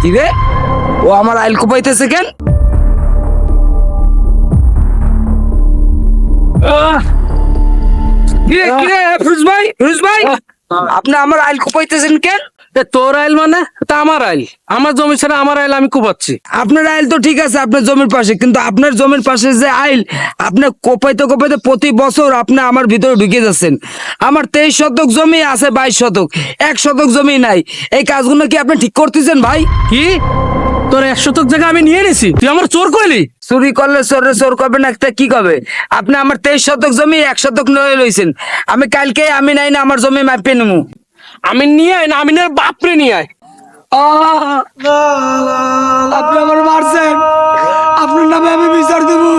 কি রে ও আমার আইল কোপাইতেছে কেন? আহ! কি রে, কি রে, ফিরোজ ভাই ফিরোজ ভাই? আপনি আমার আইল কোপাইতেছেন কেন তোর আইল মানে? তা আমার আইল। আমার জমি ছাড়া আমার আইল আমি কুপাচ্ছি। আপনার আইল তো ঠিক আছে আপনার জমির পাশে কিন্তু আপনার জমির পাশে যে আইল আপনি কোপাইতে কোপাইতে প্রতি বছর আপনি আমার ভিতরে ঢুকে যাচ্ছেন। আমার তেইশ শতক জমি আছে বাইশ শতক। এক শতক জমি নাই। এই কাজগুলো কি আপনি ঠিক করতেছেন ভাই? কি? তোর এক শতক জায়গা আমি নিয়ে নিছি তুই আমার চোর কইলি? চুরি করলে চোরে চোর করবে না একটা কি কবে আপনি আমার তেইশ শতক জমি এক শতক নয় লইছেন। আমি কালকে আমি নাই না আমার জমি মাপে নেব আমি নিয়ে আয় না আমি না বাপরে নিয়ে আয়। আপনি আমার মারছেন। আপনার নামে আমি বিচার দেবো।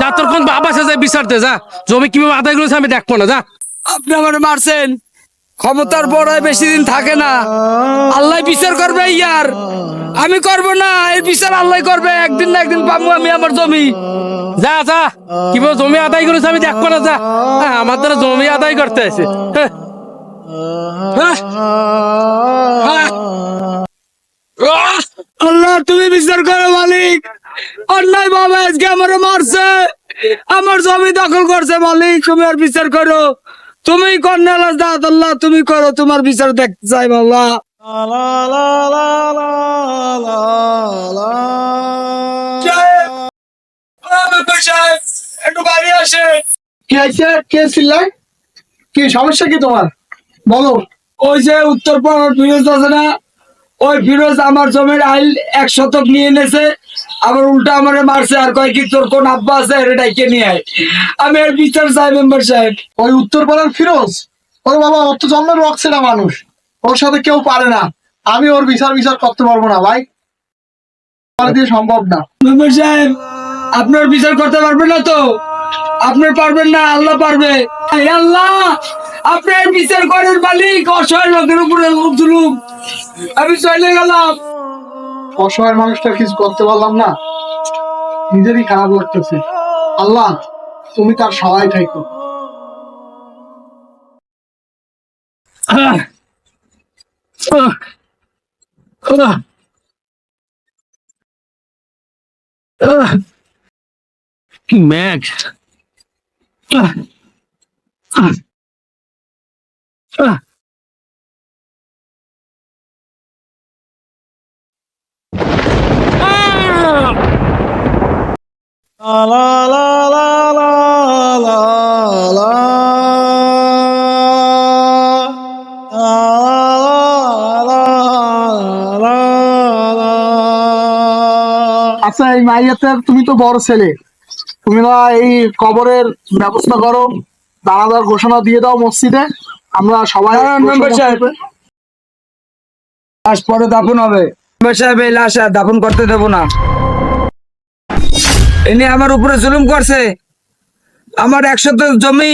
যা তোর কোন বাপ আছে যা বিচারতে যা। জমি কীভাবে আদায় করেছে আমি দেখব না যা। আপনি আমার মারছেন। ক্ষমতার বড় বেশি দিন থাকে না। আল্লাহ বিচার করবে ইয়ার। আমি করব না এই বিচার আল্লাহ করবে। একদিন না একদিন পাবো আমি আমার জমি। যা যা। কীভাবে জমি আদায় করেছে আমি দেখব না যা। হ্যাঁ, আমার দ্বারা জমি আদায় করতে আছে। হ্যাঁ। হ্যাঁ। আল্লাহ তুমি বিচার করো মালিক। অন্যায় বাবা আজকে আমার মারছে। আমার জমি দখল করছে মালিক। তুমি আর বিচার করো। তুমি কর আল্লাহ তুমি করো তোমার বিচার দেখতে চাই বাবা। একটু বাড়ি আসে কি হয়েছে কে সমস্যা কি তোমার? বলো। ওই যে উত্তর পর দুই আছে না? ওই ফিরোজ আমার জমির আইল এক শতক নিয়ে এনেছে আবার উল্টা আমারে মারছে আর কয় কি তোর কোন আব্বা আছে এটা ডাইকে নিয়ে আয়। আমি আর বিচার চাই মেম্বার সাহেব। ওই উত্তর পাড়ার ফিরোজ? ওর বাবা অত জন্মের রক্সেরা মানুষ। ওর সাথে কেউ পারে না। আমি ওর বিচার বিচার করতে পারব না ভাই। দিয়ে সম্ভব না। মেম্বার সাহেব আপনার বিচার করতে পারবেন না তো? আপনার পারবেন না আল্লাহ পারবে। আল্লাহ! আপনার বিচার করেন মালিক অসহায় লোকের উপরে জুলুম আমি চলে গেলাম অসহায় মানুষটা কিছু করতে পারলাম না নিজেরই খারাপ লাগতেছে আল্লাহ তুমি তার সহায় থাকো আহ। আহ। আচ্ছা এই মাইয়াতের তুমি তো বড় ছেলে। তুমি না এই কবরের ব্যবস্থা করো, দানাদার ঘোষণা দিয়ে দাও মসজিদে। আমরা সবাই মেম্বার সাহেব। লাশ পরে দাফন হবে। মেম্বার সাহেব এই লাশ দাফন করতে দেবো না। এনে আমার উপরে জুলুম করছে। আমার একশত জমি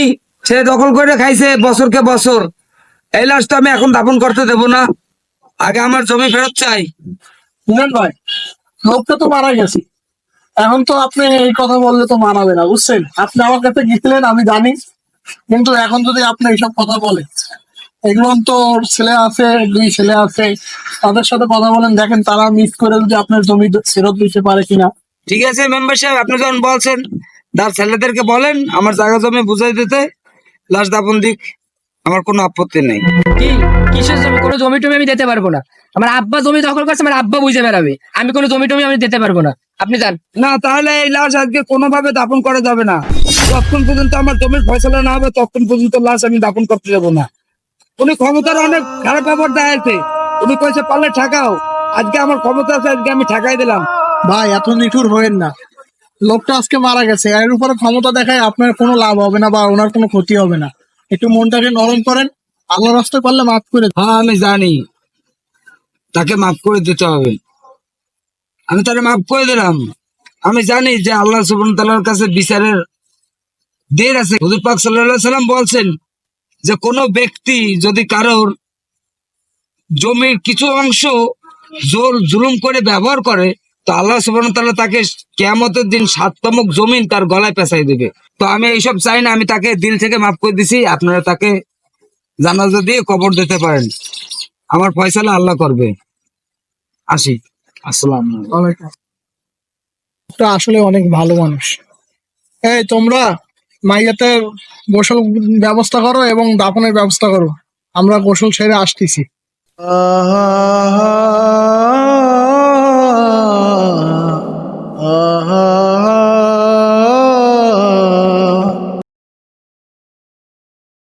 সে দখল করে খাইছে বছরকে বছর। এই লাশ তো আমি এখন দাফন করতে দেবো না। আগে আমার জমি ফেরত চাই। শুনেন ভাই লোকটা তো মারা গেছে। এখন তো আপনি এই কথা বললে তো মানাবে না বুঝছেন? আপনি আমার কাছে গেছিলেন আমি জানি। কিন্তু এখন যদি আপনি এইসব কথা বলেন এগুলো তো ছেলে আছে দুই ছেলে আছে তাদের সাথে কথা বলেন দেখেন তারা মিস করে যদি আপনার জমি ফেরত দিতে পারে কিনা। ঠিক আছে মেম্বার সাহেব আপনি যখন বলছেন তার ছেলেদেরকে বলেন আমার জায়গা জমি বুঝাই দিতে লাশ দাফন দিক আমার কোনো আপত্তি নেই। কি? কিসের জমি? কোনো জমি টমি আমি দিতে পারব না। আমার আব্বা জমি দখল করছে আমার আব্বা বুঝে বেড়াবে। আমি কোনো জমি টমি আমি দিতে পারব না। আপনি যান। না তাহলে এই লাশ আজকে কোনোভাবে দাপন করা যাবে না। ততক্ষণ পর্যন্ত আমার জমির ফয়সলা না হবে ততক্ষণ পর্যন্ত লাশ আমি দাফন করতে যাব না। উনি ক্ষমতার অনেক খারাপ ব্যাপার দেখাইছে। উনি কইছে পারলে ঠাকাও। আজকে আমার ক্ষমতা আছে আজকে আমি ঠাকাই দিলাম। ভাই এত নিঠুর হয়েন না। লোকটা আজকে মারা গেছে। এর উপরে ক্ষমতা দেখায় আপনার কোনো লাভ হবে না বা ওনার কোনো ক্ষতি হবে না। একটু মনটাকে নরম করেন। আল্লাহ রাস্তায় পারলে মাফ করে। হ্যাঁ আমি জানি। তাকে মাফ করে দিতে হবে। আমি তাকে মাফ করে দিলাম। আমি জানি যে আল্লাহ সুবহান তাআলার কাছে বিচারের দের আছে। হুজুর পাক আলাইহি সাল্লাম বলছেন যে, কোনো ব্যক্তি যদি কারোর জমির কিছু অংশ জোর জুলুম করে ব্যবহার করে, তো আল্লাহ সুবহান তাআলা তাকে কেয়ামতের দিন সাততমক জমিন তার গলায় পেঁচাই দেবে। তো আমি এইসব চাই না, আমি তাকে দিল থেকে মাফ করে দিছি, আপনারা তাকে জানাজা দিয়ে কবর দিতে পারেন। আমার ফয়সালা আল্লাহ করবে। আসি। আসসালাম আসলে অনেক ভালো মানুষ। এই, তোমরা মাইয়াতে গোসল ব্যবস্থা করো এবং দাপনের ব্যবস্থা করো। আমরা গোসল সেরে আসতেছি।